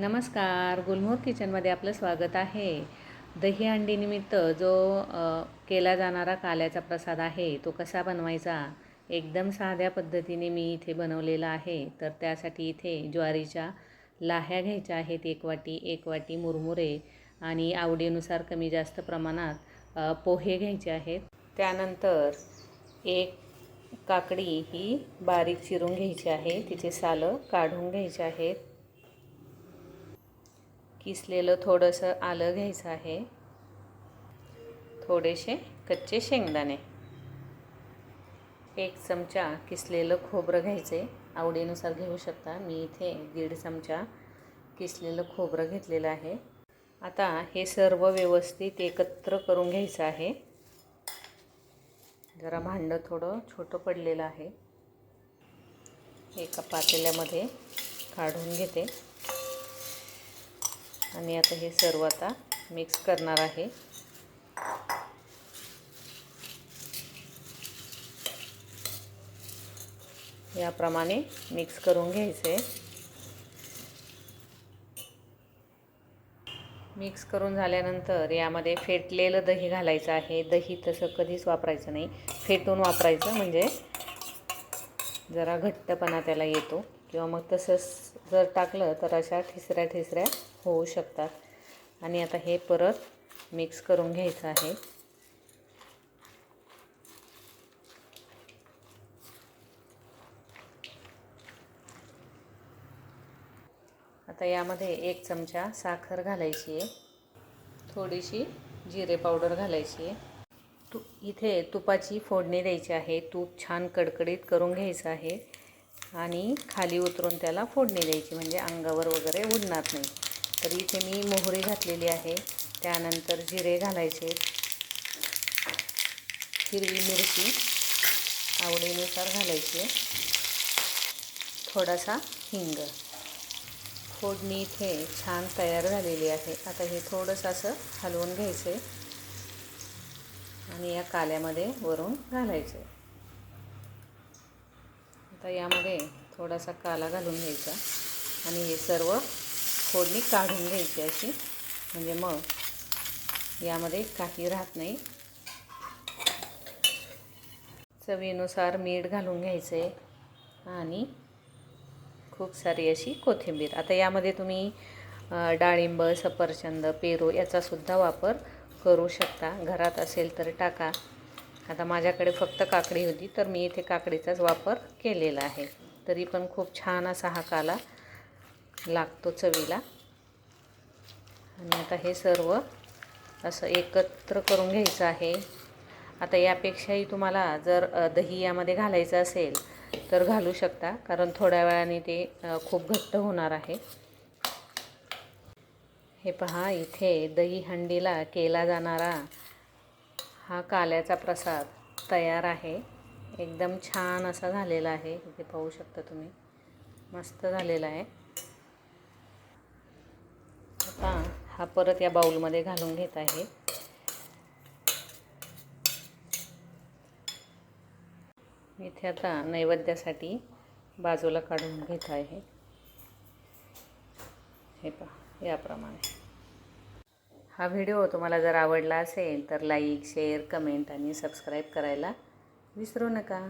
नमस्कार. गुलमोहर किचनमध्ये आपलं स्वागत आहे. दही अंडीनिमित्त जो केला जाणारा काल्याचा प्रसाद आहे तो कसा बनवायचा? एकदम साध्या पद्धतीने मी इथे बनवलेला आहे. तर त्यासाठी इथे ज्वारीच्या लाह्या घ्यायच्या आहेत. एक वाटी एक वाटी मुरमुरे आणि आवडीनुसार कमी जास्त प्रमाणात पोहे घ्यायचे आहेत. त्यानंतर एक काकडी ही बारीक चिरून घ्यायची आहे. तिचे सालं काढून घ्यायचे आहेत. किसलेलं थोडंसं आलं घ्यायचं आहे. थोडेसे कच्चे शेंगदाणे. एक चमचा किसलेलं खोबरं घ्यायचे. आवडीनुसार घेऊ शकता. मी इथे दीड चमचा किसलेलं खोबरं घेतलेलं आहे. आता हे सर्व व्यवस्थित एकत्र करून घ्यायचं आहे. जरा भांडं थोडं छोटं पडलेलं आहे. एका पातेल्यामध्ये काढून घेते. आणि आता हे सर्व आता मिक्स करणार आहे. याप्रमाणे मिक्स करून घ्यायचे. मिक्स करून झाल्यानंतर यामध्ये फेटलेलं दही घालायचं आहे. दही तसं कधीच वापरायचं नाही. फेटून वापरायचं म्हणजे जरा घट्टपणा त्याला येतो. किंवा मग तसंच जर टाकलं तर अशा ठिसऱ्या ठिसऱ्या होऊ शकतात. आणि आता हे परत मिक्स करून घ्यायचं आहे. आता यामध्ये एक चमचा साखर घालायची आहे. थोडीशी जिरे पावडर घालायची आहे. तू इथे तुपाची फोडणी द्यायची आहे. तूप छान कडकडीत करून घ्यायचं आहे. आणि खाली उतरून त्याला फोडणी द्यायची म्हणजे अंगावर वगैरे उडणार नाही. तर इथे मी मोहरी घातलेली आहे. त्यानंतर जिरे घालायचे. हिरवी मिरची आवडीनुसार घालायची. थोडासा हिंग. फोडणी इथे छान तयार झालेली आहे. आता हे थोडंसं असं हलवून घ्यायचं आणि या काल्यामध्ये वरून घालायचं. आता यामध्ये थोडासा काला घालून घ्यायचा आणि हे सर्व फोडणी काढून घ्यायची अशी. म्हणजे मग यामध्ये काही राहत नाही. चवीनुसार मीठ घालून घ्यायचं आहे आणि खूप सारी अशी कोथिंबीर. आता यामध्ये तुम्ही डाळिंब सफरचंद पेरू याचासुद्धा वापर करू शकता. घरात असेल तर टाका. आता माझ्याकडे फक्त काकडी होती तर मी इथे काकडीचाच वापर केलेला आहे. तरी पण खूप छान असा हा काला लागतो चवीला. आणि आता हे सर्व असं एकत्र करून घ्यायचं आहे. आता यापेक्षाही तुम्हाला जर दही यामध्ये घालायचं असेल तर घालू शकता कारण थोड्या वेळाने ते खूप घट्ट होणार आहे. हे पहा इथे दही हंडीला केला जाणारा हा काल्याचा प्रसाद तयार आहे. एकदम छान असा झालेला आहे. इथे पाहू शकता तुम्ही. मस्त झालेला आहे. आता हा परत या बाऊलमध्ये घालून घेत आहे. इथे आता नैवेद्यासाठी बाजूला काढून घेत आहे. हे पहा याप्रमाणे. हा व्हिडिओ तुम्हाला जर आवडला असेल तर लाईक शेअर कमेंट आणि सबस्क्राईब करायला विसरू नका.